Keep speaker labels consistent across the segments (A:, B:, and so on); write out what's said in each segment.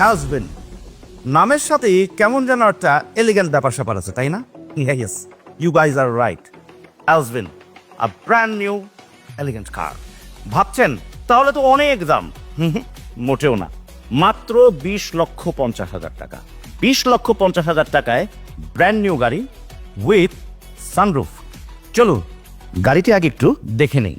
A: হ্যাজবেন নামের সাথেই কেমন যেন একটা এলিগেন্ট ব্যাপার স্যাপার আছে, তাই না? Yes you guys are right হ্যাজবেন a brand new elegant car ভাবছেন, তাহলে তো অনেক দাম। মোটেও না। মাত্র বিশ লক্ষ পঞ্চাশ হাজার টাকা। বিশ লক্ষ পঞ্চাশ হাজার টাকায় ব্র্যান্ড নিউ গাড়ি উইথ সানরুফ চলুন, গাড়িটি আগে একটু দেখে নেই।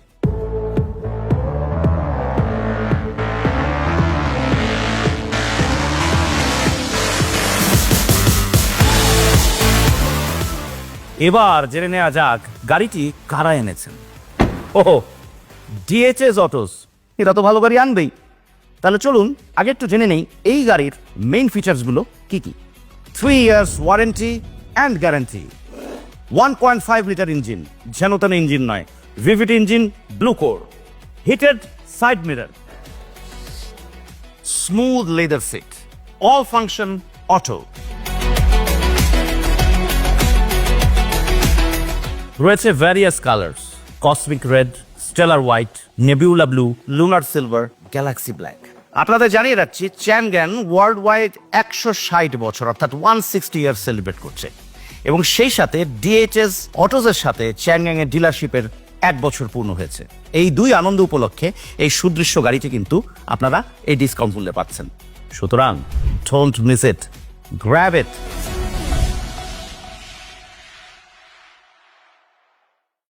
A: এবার জেনে নেওয়া যাক গাড়িটি কারা এনেছেন। ওহো ডিএচএস অটোস এরা তো ভালো গাড়ি আনবেই। তাহলে চলুন, আগে একটু জেনে নেই, এই গাড়ির মেইন ফিচার্সগুলো কি কি? Three years warranty and guarantee one point five litre engine যেন তেন ইঞ্জিন নয় ভিভিট engine blue core heated side mirror smooth leather seat all function auto রয়েছে various colours cosmic red stellar white nebula blue lunar silver galaxy black আপনাদের জানিয়ে রাখছি চ্যানগ্যান world wide একশো ষাট বছর, অর্থাৎ ওয়ান সিক্সটি ইয়ার সেলিব্রেট করছে। এবং সেই সাথে ডিএইচএস অটোজের সাথে চ্যানগ্যাং এর ডিলারশিপের এক বছর পূর্ণ হয়েছে। এই দুই আনন্দ উপলক্ষে এই সুদৃশ্য গাড়িটি কিন্তু আপনারা এই ডিসকাউন্ট মূল্যে পাচ্ছেন। সুতরাং don't miss it grab it